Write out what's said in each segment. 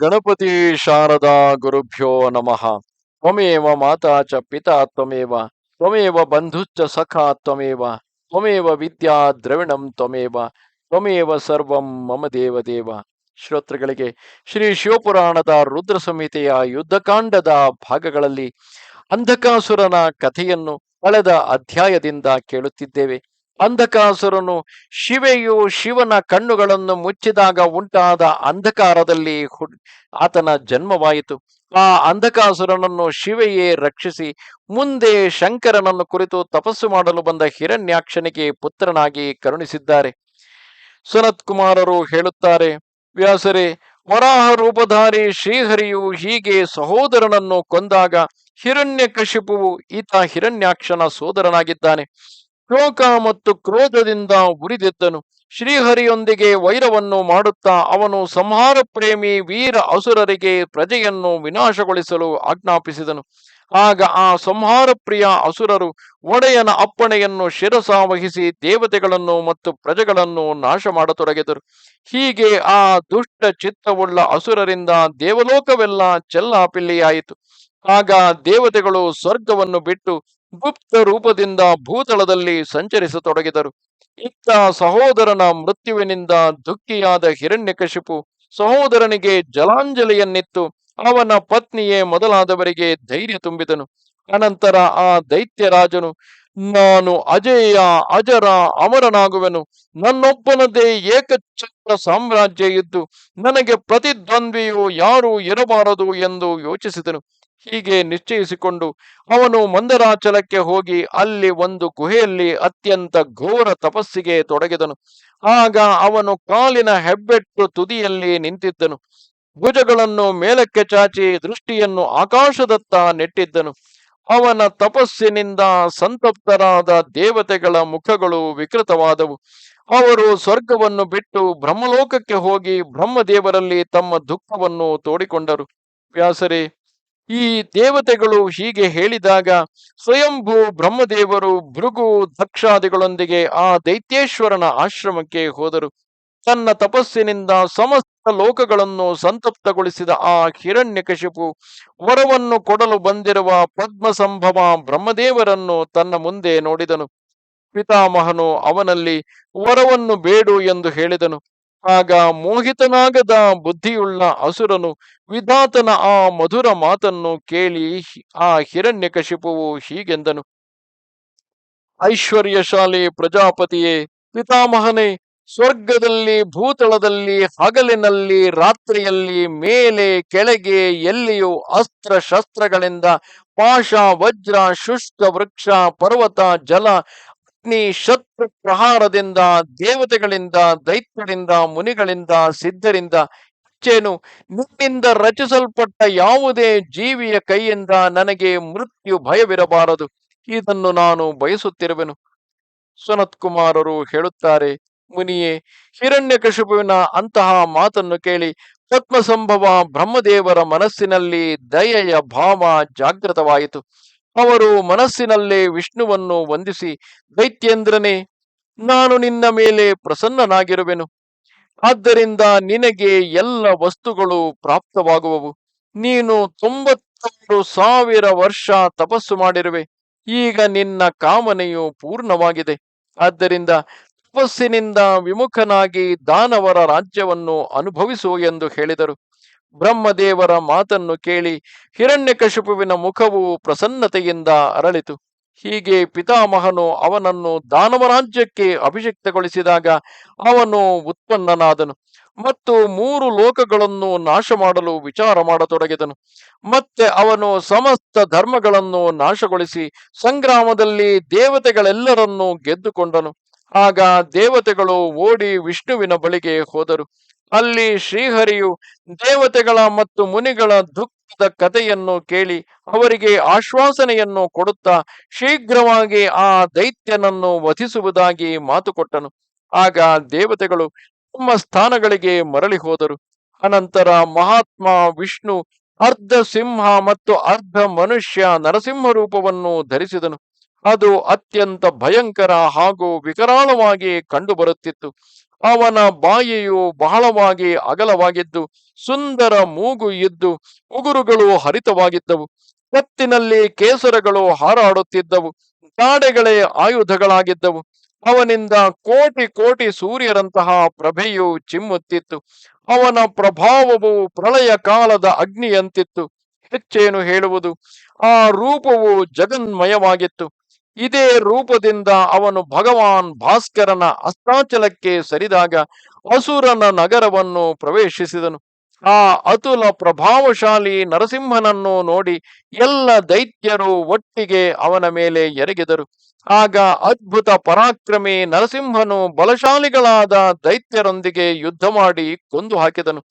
ಗಣಪತಿ ಶಾರದಾ ಗುರುಭ್ಯೋ ನಮಃ. ತ್ವಮೇವ ಮಾತಾ ಚ ಪಿತಾ ತ್ವಮೇವ ತ್ವಮೇವ ಬಂಧುಚ್ಚ ಸಖಾ ತ್ವಮೇವ ತ್ವಮೇವ ವಿದ್ಯಾ ದ್ರವಿಣಂ ತ್ವಮೇವ ತ್ವಮೇವ ಸರ್ವಂ ಮಮ ದೇವ ದೇವ ಶ್ರೋತೃಗಳಿಗೆ, ಶ್ರೀ ಶಿವಪುರಾಣದ ರುದ್ರ ಸಂಹಿತೆಯ ಯುದ್ಧಕಾಂಡದ ಭಾಗಗಳಲ್ಲಿ ಅಂಧಕಾಸುರನ ಕಥೆಯನ್ನು ಕಳೆದ ಅಧ್ಯಾಯದಿಂದ ಕೇಳುತ್ತಿದ್ದೇವೆ. ಅಂಧಕಾಸುರನು ಶಿವೆಯು ಶಿವನ ಕಣ್ಣುಗಳನ್ನು ಮುಚ್ಚಿದಾಗ ಉಂಟಾದ ಅಂಧಕಾರದಲ್ಲಿ ಆತನ ಜನ್ಮವಾಯಿತು. ಆ ಅಂಧಕಾಸುರನನ್ನು ಶಿವೆಯೇ ರಕ್ಷಿಸಿ ಮುಂದೆ ಶಂಕರನನ್ನು ಕುರಿತು ತಪಸ್ಸು ಮಾಡಲು ಬಂದ ಹಿರಣ್ಯಾಕ್ಷನಿಗೆ ಪುತ್ರನಾಗಿ ಕರುಣಿಸಿದ್ದಾರೆ. ಸುನತ್ ಕುಮಾರರು ಹೇಳುತ್ತಾರೆ, ವ್ಯಾಸರೇ ವರಾಹ ರೂಪಧಾರಿ ಶ್ರೀಹರಿಯು ಹೀಗೆ ಸಹೋದರನನ್ನು ಕೊಂದಾಗ ಹಿರಣ್ಯಕಶಿಪುವು ಈತ ಹಿರಣ್ಯಾಕ್ಷನ ಸೋದರನಾಗಿದ್ದಾನೆ. ಶೋಕ ಮತ್ತು ಕ್ರೋಧದಿಂದ ಉರಿದಿದ್ದನು. ಶ್ರೀಹರಿಯೊಂದಿಗೆ ವೈರವನ್ನು ಮಾಡುತ್ತಾ ಅವನು ಸಂಹಾರ ಪ್ರೇಮಿ ವೀರ ಅಸುರರಿಗೆ ಪ್ರಜೆಯನ್ನು ವಿನಾಶಗೊಳಿಸಲು ಆಜ್ಞಾಪಿಸಿದನು. ಆಗ ಆ ಸಂಹಾರ ಪ್ರಿಯ ಅಸುರರು ಒಡೆಯನ ಅಪ್ಪಣೆಯನ್ನು ಶಿರಸ ವಹಿಸಿ ದೇವತೆಗಳನ್ನು ಮತ್ತು ಪ್ರಜೆಗಳನ್ನು ನಾಶ ಮಾಡತೊಡಗಿದರು ಹೀಗೆ ಆ ದುಷ್ಟ ಚಿತ್ತವುಳ್ಳ ಅಸುರರಿಂದ ದೇವಲೋಕವೆಲ್ಲ ಚೆಲ್ಲಾಪಿಲ್ಲಿಯಾಯಿತು. ಆಗ ದೇವತೆಗಳು ಸ್ವರ್ಗವನ್ನು ಬಿಟ್ಟು ಗುಪ್ತ ರೂಪದಿಂದ ಭೂತಳದಲ್ಲಿ ಸಂಚರಿಸತೊಡಗಿದರು. ಇತ್ತ ಸಹೋದರನ ಮೃತ್ಯುವಿನಿಂದ ದುಃಖಿಯಾದ ಹಿರಣ್ಯಕಶಿಪು ಸಹೋದರನಿಗೆ ಜಲಾಂಜಲಿಯನ್ನಿತ್ತು. ಅವನ ಪತ್ನಿಯೇ ಮೊದಲಾದವರಿಗೆ ಧೈರ್ಯ ತುಂಬಿದನು. ಅನಂತರ ಆ ದೈತ್ಯರಾಜನು, ನಾನು ಅಜೇಯ, ಅಜರ, ಅಮರನಾಗುವೆನು. ನನ್ನೊಬ್ಬನದೇ ಏಕಚಕ್ರ ಸಾಮ್ರಾಜ್ಯ ಇದ್ದು, ನನಗೆ ಪ್ರತಿದ್ವಂದ್ವಿಯು ಯಾರೂ ಇರಬಾರದು ಎಂದು ಯೋಚಿಸಿದನು. ಹೀಗೆ ನಿಶ್ಚಯಿಸಿಕೊಂಡು ಅವನು ಮಂದರಾಚಲಕ್ಕೆ ಹೋಗಿ ಅಲ್ಲಿ ಒಂದು ಗುಹೆಯಲ್ಲಿ ಅತ್ಯಂತ ಘೋರ ತಪಸ್ಸಿಗೆ ತೊಡಗಿದನು. ಆಗ ಅವನು ಕಾಲಿನ ಹೆಬ್ಬೆಟ್ಟು ತುದಿಯಲ್ಲಿ ನಿಂತಿದ್ದನು. ಭುಜಗಳನ್ನು ಮೇಲಕ್ಕೆ ಚಾಚಿ ದೃಷ್ಟಿಯನ್ನು ಆಕಾಶದತ್ತ ನೆಟ್ಟಿದ್ದನು. ಅವನ ತಪಸ್ಸಿನಿಂದ ಸಂತಪ್ತರಾದ ದೇವತೆಗಳ ಮುಖಗಳು ವಿಕೃತವಾದವು. ಅವರು ಸ್ವರ್ಗವನ್ನು ಬಿಟ್ಟು ಬ್ರಹ್ಮಲೋಕಕ್ಕೆ ಹೋಗಿ ಬ್ರಹ್ಮದೇವರಲ್ಲಿ ತಮ್ಮ ದುಃಖವನ್ನು ತೋಡಿಕೊಂಡರು. ವ್ಯಾಸರೇ ಈ ದೇವತೆಗಳು ಹೀಗೆ ಹೇಳಿದಾಗ ಸ್ವಯಂಭೂ ಬ್ರಹ್ಮದೇವರು ಭೃಗು ದಕ್ಷಾದಿಗಳೊಂದಿಗೆ ಆ ದೈತ್ಯೇಶ್ವರನ ಆಶ್ರಮಕ್ಕೆ ಹೋದರು. ತನ್ನ ತಪಸ್ಸಿನಿಂದ ಸಮಸ್ತ ಲೋಕಗಳನ್ನು ಸಂತಪ್ತಗೊಳಿಸಿದ ಆ ಹಿರಣ್ಯಕಶಿಪು ವರವನ್ನು ಕೊಡಲು ಬಂದಿರುವ ಪದ್ಮಸಂಭವ ಬ್ರಹ್ಮದೇವರನ್ನು ತನ್ನ ಮುಂದೆ ನೋಡಿದನು. ಪಿತಾಮಹನು ಅವನಲ್ಲಿ, ವರವನ್ನು ಬೇಡು ಎಂದು ಹೇಳಿದನು. ಆಗ ಮೋಹಿತನಾಗದ ಬುದ್ಧಿಯುಳ್ಳ ಅಸುರನು ವಿಧಾತನ ಆ ಮಧುರ ಮಾತನ್ನು ಕೇಳಿ ಆ ಹಿರಣ್ಯಕಶಿಪುವು ಹೀಗೆಂದನು. ಐಶ್ವರ್ಯಶಾಲಿ ಪ್ರಜಾಪತಿಯೇ, ಪಿತಾಮಹನೇ, ಸ್ವರ್ಗದಲ್ಲಿ, ಭೂತಳದಲ್ಲಿ, ಹಗಲಿನಲ್ಲಿ, ರಾತ್ರಿಯಲ್ಲಿ, ಮೇಲೆ, ಕೆಳಗೆ ಎಲ್ಲಿಯೂ ಅಸ್ತ್ರ ಶಸ್ತ್ರಗಳಿಂದ ಪಾಶ ವಜ್ರ ಶುಷ್ಕ ವೃಕ್ಷ, ಪರ್ವತ, ಜಲ ಅಗ್ನಿ ಶತ್ರು ಪ್ರಹಾರದಿಂದ, ದೇವತೆಗಳಿಂದ, ದೈತ್ಯರಿಂದ, ಮುನಿಗಳಿಂದ, ಸಿದ್ಧರಿಂದ ಹೆಚ್ಚೇನು ನಿನ್ನಿಂದ ರಚಿಸಲ್ಪಟ್ಟ ಯಾವುದೇ ಜೀವಿಯ ಕೈಯಿಂದ ನನಗೆ ಮೃತ್ಯು ಭಯವಿರಬಾರದು. ಇದನ್ನು ನಾನು ಬಯಸುತ್ತಿರುವೆನು. ಸುನತ್ ಕುಮಾರರು ಹೇಳುತ್ತಾರೆ, ಮುನಿಯೇ, ಹಿರಣ್ಯಕಶಿಪುವಿನ ಅಂತಹ ಮಾತನ್ನು ಕೇಳಿ ಪದ್ಮಸಂಭವ ಬ್ರಹ್ಮದೇವರ ಮನಸ್ಸಿನಲ್ಲಿ ದಯೆಯ ಭಾವ ಜಾಗೃತವಾಯಿತು. ಅವರು ಮನಸ್ಸಿನಲ್ಲೇ ವಿಷ್ಣುವನ್ನು ವಂದಿಸಿ, ದೈತ್ಯೇಂದ್ರನೇ, ನಾನು ನಿನ್ನ ಮೇಲೆ ಪ್ರಸನ್ನನಾಗಿರುವೆನು. ಆದ್ದರಿಂದ ನಿನಗೆ ಎಲ್ಲ ವಸ್ತುಗಳು ಪ್ರಾಪ್ತವಾಗುವವು. ನೀನು ತೊಂಬತ್ತಾರು ಸಾವಿರ ವರ್ಷ ತಪಸ್ಸು ಮಾಡಿರುವೆ. ಈಗ ನಿನ್ನ ಕಾಮನೆಯು ಪೂರ್ಣವಾಗಿದೆ. ಆದ್ದರಿಂದ ತಪಸ್ಸಿನಿಂದ ವಿಮುಖನಾಗಿ ದಾನವರ ರಾಜ್ಯವನ್ನು ಅನುಭವಿಸು ಎಂದು ಹೇಳಿದರು. ಬ್ರಹ್ಮದೇವರ ಮಾತನ್ನು ಕೇಳಿ ಹಿರಣ್ಯಕಶಿಪುವಿನ ಮುಖವು ಪ್ರಸನ್ನತೆಯಿಂದ ಅರಳಿತು. ಹೀಗೆ ಪಿತಾಮಹನು ಅವನನ್ನು ದಾನವರಾಜ್ಯಕ್ಕೆ ಅಭಿಷಿಕ್ತಗೊಳಿಸಿದಾಗ ಅವನು ಉತ್ಪನ್ನನಾದನು ಮತ್ತು ಮೂರು ಲೋಕಗಳನ್ನು ನಾಶ ಮಾಡಲು ವಿಚಾರ ಮಾಡತೊಡಗಿದನು. ಮತ್ತೆ ಅವನು ಸಮಸ್ತ ಧರ್ಮಗಳನ್ನು ನಾಶಗೊಳಿಸಿ ಸಂಗ್ರಾಮದಲ್ಲಿ ದೇವತೆಗಳೆಲ್ಲರನ್ನೂ ಗೆದ್ದುಕೊಂಡನು. ಆಗ ದೇವತೆಗಳು ಓಡಿ ವಿಷ್ಣುವಿನ ಬಳಿಗೆ ಹೋದರು. ಅಲ್ಲಿ ಶ್ರೀಹರಿಯು ದೇವತೆಗಳ ಮತ್ತು ಮುನಿಗಳ ದುಃಖದ ಕಥೆಯನ್ನು ಕೇಳಿ ಅವರಿಗೆ ಆಶ್ವಾಸನೆಯನ್ನು ಕೊಡುತ್ತಾ ಶೀಘ್ರವಾಗಿ ಆ ದೈತ್ಯನನ್ನು ವಧಿಸುವುದಾಗಿ ಮಾತು ಕೊಟ್ಟನು. ಆಗ ದೇವತೆಗಳು ತಮ್ಮ ಸ್ಥಾನಗಳಿಗೆ ಮರಳಿ ಹೋದರು. ಅನಂತರ ಮಹಾತ್ಮ, ವಿಷ್ಣು ಅರ್ಧ ಸಿಂಹ ಮತ್ತು ಅರ್ಧ ಮನುಷ್ಯ ನರಸಿಂಹ ರೂಪವನ್ನು ಧರಿಸಿದನು. ಅದು ಅತ್ಯಂತ ಭಯಂಕರ ಹಾಗೂ ವಿಕರಾಳವಾಗಿ ಕಂಡುಬರುತ್ತಿತ್ತು. ಅವನ ಬಾಯಿಯು ಬಹಳವಾಗಿ ಅಗಲವಾಗಿದ್ದು, ಸುಂದರ ಮೂಗು ಇದ್ದು, ಉಗುರುಗಳು ಹರಿತವಾಗಿದ್ದವು. ಕತ್ತಿನಲ್ಲಿ ಕೇಸರಗಳು ಹಾರಾಡುತ್ತಿದ್ದವು. ಗಾಡೆಗಳೇ ಆಯುಧಗಳಾಗಿದ್ದವು. ಅವನಿಂದ ಕೋಟಿ ಕೋಟಿ ಸೂರ್ಯರಂತಹ ಪ್ರಭೆಯು ಚಿಮ್ಮುತ್ತಿತ್ತು. ಅವನ ಪ್ರಭಾವವು ಪ್ರಳಯ ಕಾಲದ ಅಗ್ನಿಯಂತಿತ್ತು. ಹೆಚ್ಚೇನು ಹೇಳುವುದು? ಆ ರೂಪವು ಜಗನ್ಮಯವಾಗಿತ್ತು. ಇದೇ ರೂಪದಿಂದ ಅವನು ಭಗವಾನ್ ಭಾಸ್ಕರನ ಅಸ್ತಾಚಲಕ್ಕೆ ಸರಿದಾಗ ಅಸುರನ ನಗರವನ್ನು ಪ್ರವೇಶಿಸಿದನು. ಆ ಅತುಲ ಪ್ರಭಾವಶಾಲಿ ನರಸಿಂಹನನ್ನು ನೋಡಿ ಎಲ್ಲ ದೈತ್ಯರು ಒಟ್ಟಿಗೆ ಅವನ ಮೇಲೆ ಎರಗಿದರು. ಆಗ ಅದ್ಭುತ ಪರಾಕ್ರಮಿ ನರಸಿಂಹನು ಬಲಶಾಲಿಗಳಾದ ದೈತ್ಯರೊಂದಿಗೆ ಯುದ್ಧ ಮಾಡಿ ಕೊಂದು ಹಾಕಿದನು.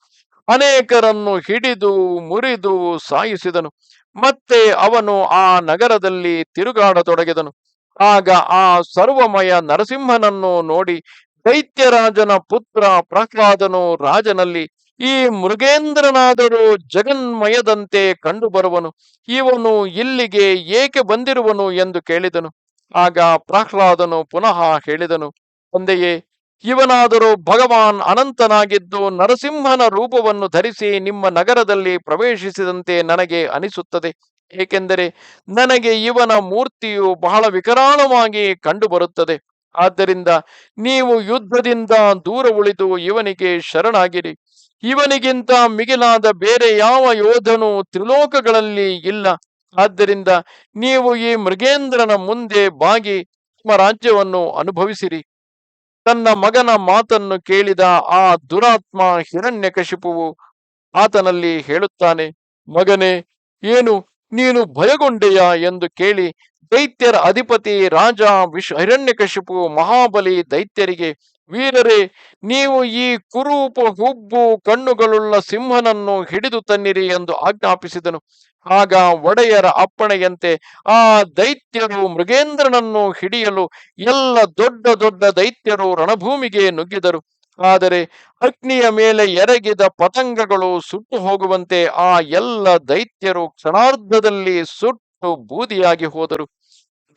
ಅನೇಕರನ್ನು ಹಿಡಿದು ಮುರಿದು ಸಾಯಿಸಿದನು. ಮತ್ತೆ ಅವನು ಆ ನಗರದಲ್ಲಿ ತಿರುಗಾಡತೊಡಗಿದನು. ಆಗ ಆ ಸರ್ವಮಯ ನರಸಿಂಹನನ್ನು ನೋಡಿ ದೈತ್ಯರಾಜನ ಪುತ್ರ ಪ್ರಹ್ಲಾದನು ರಾಜನಲ್ಲಿ, ಈ ಮೃಗೇಂದ್ರನಾದರೂ ಜಗನ್ಮಯದಂತೆ ಕಂಡುಬರುವನು. ಇವನು ಇಲ್ಲಿಗೆ ಏಕೆ ಬಂದಿರುವನು? ಎಂದು ಕೇಳಿದನು. ಆಗ ಪ್ರಹ್ಲಾದನು ಪುನಃ ಹೇಳಿದನು, ತಂದೆಯೇ ಇವನಾದರೂ ಭಗವಾನ್ ಅನಂತನಾಗಿದ್ದು ನರಸಿಂಹನ ರೂಪವನ್ನು ಧರಿಸಿ ನಿಮ್ಮ ನಗರದಲ್ಲಿ ಪ್ರವೇಶಿಸಿದಂತೆ ನನಗೆ ಅನಿಸುತ್ತದೆ. ಏಕೆಂದರೆ ನನಗೆ ಇವನ ಮೂರ್ತಿಯು ಬಹಳ ವಿಕರಾಳವಾಗಿ ಕಂಡುಬರುತ್ತದೆ. ಆದ್ದರಿಂದ ನೀವು ಯುದ್ಧದಿಂದ ದೂರ ಉಳಿದು ಇವನಿಗೆ ಶರಣಾಗಿರಿ. ಇವನಿಗಿಂತ ಮಿಗಿಲಾದ ಬೇರೆ ಯಾವ ಯೋಧನು ತ್ರಿಲೋಕಗಳಲ್ಲಿ ಇಲ್ಲ. ಆದ್ದರಿಂದ ನೀವು ಈ ಮೃಗೇಂದ್ರನ ಮುಂದೆ ಬಾಗಿ ನಿಮ್ಮ ರಾಜ್ಯವನ್ನು ಅನುಭವಿಸಿರಿ. ತನ್ನ ಮಗನ ಮಾತನ್ನು ಕೇಳಿದ ಆ ದುರಾತ್ಮ ಹಿರಣ್ಯಕಶಿಪುವು ಆತನಲ್ಲಿ ಹೇಳುತ್ತಾನೆ, ಮಗನೇ, ಏನು ನೀನು ಭಯಗೊಂಡೆಯಾ? ಎಂದು ಕೇಳಿ ದೈತ್ಯರ ಅಧಿಪತಿ ರಾಜ ವಿಶ್, ಹಿರಣ್ಯಕಶಿಪು ಮಹಾಬಲಿ ದೈತ್ಯರಿಗೆ, ವೀರರೇ, ನೀವು ಈ ಕುರೂಪ ಹುಬ್ಬು ಕಣ್ಣುಗಳುಳ್ಳ ಸಿಂಹನನ್ನು ಹಿಡಿದು ತನ್ನಿರಿ ಎಂದು ಆಜ್ಞಾಪಿಸಿದನು. ಆಗ ಒಡೆಯರ ಅಪ್ಪಣೆಯಂತೆ ಆ ದೈತ್ಯರು ಮೃಗೇಂದ್ರನನ್ನು ಹಿಡಿಯಲು ಎಲ್ಲ ದೊಡ್ಡ ದೊಡ್ಡ ದೈತ್ಯರು ರಣಭೂಮಿಗೆ ನುಗ್ಗಿದರು. ಆದರೆ ಅಗ್ನಿಯ ಮೇಲೆ ಎರಗಿದ ಪತಂಗಗಳು ಸುಟ್ಟು ಹೋಗುವಂತೆ ಆ ಎಲ್ಲ ದೈತ್ಯರು ಕ್ಷಣಾರ್ಧದಲ್ಲಿ ಸುಟ್ಟು ಬೂದಿಯಾಗಿ ಹೋದರು.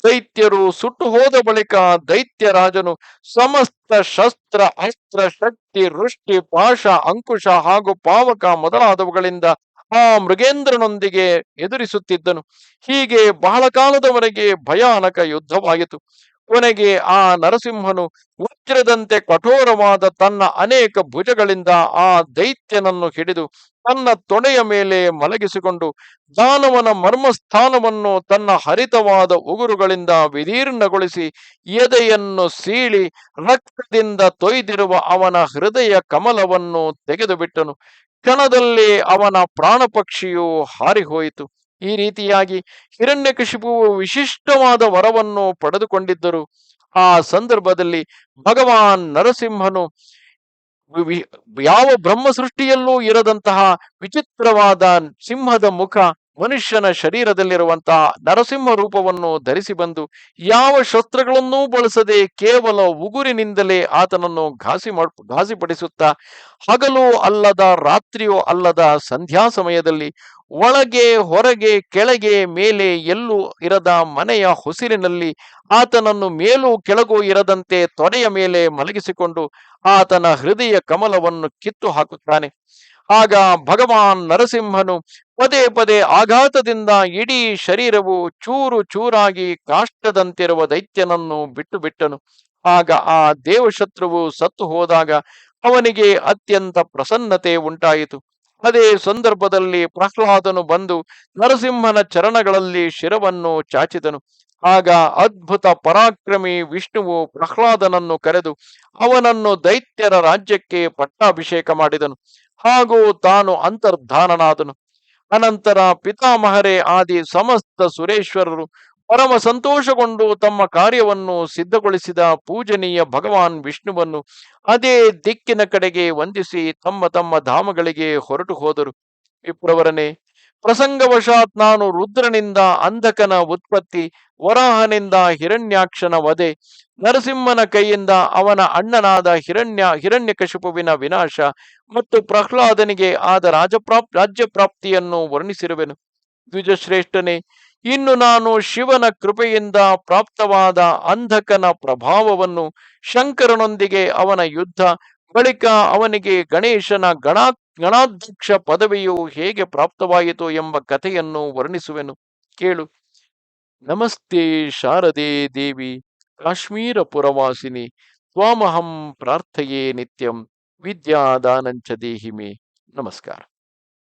ದೈತ್ಯರು ಸುಟ್ಟು ಹೋದ ಬಳಿಕ ದೈತ್ಯರಾಜನು ಸಮಸ್ತ ಶಸ್ತ್ರ, ಅಸ್ತ್ರ, ಶಕ್ತಿ, ವೃಷ್ಟಿ, ಪಾಶ, ಅಂಕುಶ ಹಾಗೂ ಪಾವಕ ಮೊದಲಾದವುಗಳಿಂದ ಆ ಮೃಗೇಂದ್ರನೊಂದಿಗೆ ಎದುರಿಸುತ್ತಿದ್ದನು. ಹೀಗೆ ಬಹಳ ಕಾಲದವರೆಗೆ ಭಯಾನಕ ಯುದ್ಧವಾಯಿತು ಕೊನೆಗೆ ಆ ನರಸಿಂಹನು ವಜ್ರದಂತೆ ಕಠೋರವಾದ ತನ್ನ ಅನೇಕ ಭುಜಗಳಿಂದ ಆ ದೈತ್ಯನನ್ನು ಹಿಡಿದು ತನ್ನ ತೊಡೆಯ ಮೇಲೆ ಮಲಗಿಸಿಕೊಂಡು ದಾನವನ ಮರ್ಮಸ್ಥಾನವನ್ನು ತನ್ನ ಹರಿತವಾದ ಉಗುರುಗಳಿಂದ ವಿದೀರ್ಣಗೊಳಿಸಿ ಎದೆಯನ್ನು ಸೀಳಿ ರಕ್ತದಿಂದ ತೊಯ್ದಿರುವ ಅವನ ಹೃದಯ ಕಮಲವನ್ನು ತೆಗೆದು ಬಿಟ್ಟನು ಕ್ಷಣದಲ್ಲಿ ಅವನ ಪ್ರಾಣ ಪಕ್ಷಿಯು ಹಾರಿಹೋಯಿತು. ಈ ರೀತಿಯಾಗಿ ಹಿರಣ್ಯಕಶಿಪುವು ವಿಶಿಷ್ಟವಾದ ವರವನ್ನು ಪಡೆದುಕೊಂಡಿದ್ದರು. ಆ ಸಂದರ್ಭದಲ್ಲಿ ಭಗವಾನ್ ನರಸಿಂಹನು ಯಾವ ಬ್ರಹ್ಮ ಸೃಷ್ಟಿಯಲ್ಲೂ ಇರದಂತಹ ವಿಚಿತ್ರವಾದ ಸಿಂಹದ ಮುಖ ಮನುಷ್ಯನ ಶರೀರದಲ್ಲಿರುವಂತಹ ನರಸಿಂಹ ರೂಪವನ್ನು ಧರಿಸಿ ಬಂದು ಯಾವ ಶಸ್ತ್ರಗಳನ್ನೂ ಬಳಸದೆ ಕೇವಲ ಉಗುರಿನಿಂದಲೇ ಆತನನ್ನು ಘಾಸಿ ಮಾಡ್, ಘಾಸಿಪಡಿಸುತ್ತಾ ಹಗಲು ಅಲ್ಲದ ರಾತ್ರಿಯೂ ಅಲ್ಲದ ಸಂಧ್ಯಾ ಸಮಯದಲ್ಲಿ ಒಳಗೆ, ಹೊರಗೆ, ಕೆಳಗೆ, ಮೇಲೆ ಎಲ್ಲೂ ಇರದ ಮನೆಯ ಹೊಸಿರಿನಲ್ಲಿ ಆತನನ್ನು ಮೇಲೂ ಕೆಳಗೂ ಇರದಂತೆ ತೊಡೆಯ ಮೇಲೆ ಮಲಗಿಸಿಕೊಂಡು ಆತನ ಹೃದಯ ಕಮಲವನ್ನು ಕಿತ್ತು ಹಾಕುತ್ತಾನೆ. ಆಗ ಭಗವಾನ್ ನರಸಿಂಹನು ಪದೇ ಪದೇ ಆಘಾತದಿಂದ ಇಡೀ ಶರೀರವು ಚೂರು ಚೂರಾಗಿ ಕಾಷ್ಟದಂತಿರುವ ದೈತ್ಯನನ್ನು ಬಿಟ್ಟು ಬಿಟ್ಟನು. ಆಗ ಆ ದೇವಶತ್ರುವು ಸತ್ತು ಹೋದಾಗ ಅವನಿಗೆ ಅತ್ಯಂತ ಪ್ರಸನ್ನತೆ ಉಂಟಾಯಿತು. ಅದೇ ಸಂದರ್ಭದಲ್ಲಿ ಪ್ರಹ್ಲಾದನು ಬಂದು ನರಸಿಂಹನ ಚರಣಗಳಲ್ಲಿ ಶಿರವನ್ನು ಚಾಚಿದನು. ಆಗ ಅದ್ಭುತ ಪರಾಕ್ರಮಿ ವಿಷ್ಣುವು ಪ್ರಹ್ಲಾದನನ್ನು ಕರೆದು ಅವನನ್ನು ದೈತ್ಯರ ರಾಜ್ಯಕ್ಕೆ ಪಟ್ಟಾಭಿಷೇಕ ಮಾಡಿದನು. ಹಾಗೂ ತಾನು ಅಂತರ್ಧಾನನಾದನು. ಅನಂತರ ಪಿತಾಮಹರೇ ಆದಿ ಸಮಸ್ತ ಸುರೇಶ್ವರರು ಪರಮ ಸಂತೋಷಗೊಂಡು ತಮ್ಮ ಕಾರ್ಯವನ್ನು ಸಿದ್ಧಗೊಳಿಸಿದ ಪೂಜನೀಯ ಭಗವಾನ್ ವಿಷ್ಣುವನ್ನು ಅದೇ ದಿಕ್ಕಿನ ಕಡೆಗೆ ವಂದಿಸಿ ತಮ್ಮ ತಮ್ಮ ಧಾಮಗಳಿಗೆ ಹೊರಟು ಹೋದರು. ವಿಪ್ರವರನೇ ಪ್ರಸಂಗವಶಾತ್ ನಾನು ರುದ್ರನಿಂದ ಅಂಧಕನ ಉತ್ಪತ್ತಿ, ವರಾಹನಿಂದ ಹಿರಣ್ಯಾಕ್ಷನ ವಧೆ, ನರಸಿಂಹನ ಕೈಯಿಂದ ಅವನ ಅಣ್ಣನಾದ ಹಿರಣ್ಯ, ಹಿರಣ್ಯಕಶಿಪುವಿನ ವಿನಾಶ ಮತ್ತು ಪ್ರಹ್ಲಾದನಿಗೆ ಆದ ರಾಜಪ್ರಾಪ್ ರಾಜ್ಯ ಪ್ರಾಪ್ತಿಯನ್ನು ವರ್ಣಿಸಿರುವೆನು. ದ್ವಿಜಶ್ರೇಷ್ಠನೇ, ಇನ್ನು ನಾನು ಶಿವನ ಕೃಪೆಯಿಂದ ಪ್ರಾಪ್ತವಾದ ಅಂಧಕನ ಪ್ರಭಾವವನ್ನು ಶಂಕರನೊಂದಿಗೆ ಅವನ ಯುದ್ಧ, ಬಳಿಕ ಅವನಿಗೆ ಗಣೇಶನ ಗಣಾ ಗಣಾಧ್ಯಕ್ಷ ಪದವಿಯು ಹೇಗೆ ಪ್ರಾಪ್ತವಾಯಿತು ಎಂಬ ಕಥೆಯನ್ನು ವರ್ಣಿಸುವೆನು. ಕೇಳು. ನಮಸ್ತೆ ಶಾರದೆ ದೇವಿ ಕಾಶ್ಮೀರ ಪುರವಾಸಿನಿ ತ್ವಾಮಹಂ ಪ್ರಾರ್ಥೆಯೇ ನಿತ್ಯಂ, ವಿದ್ಯಾದಾನಂಚ ದೇಹಿಮೆ. ನಮಸ್ಕಾರ.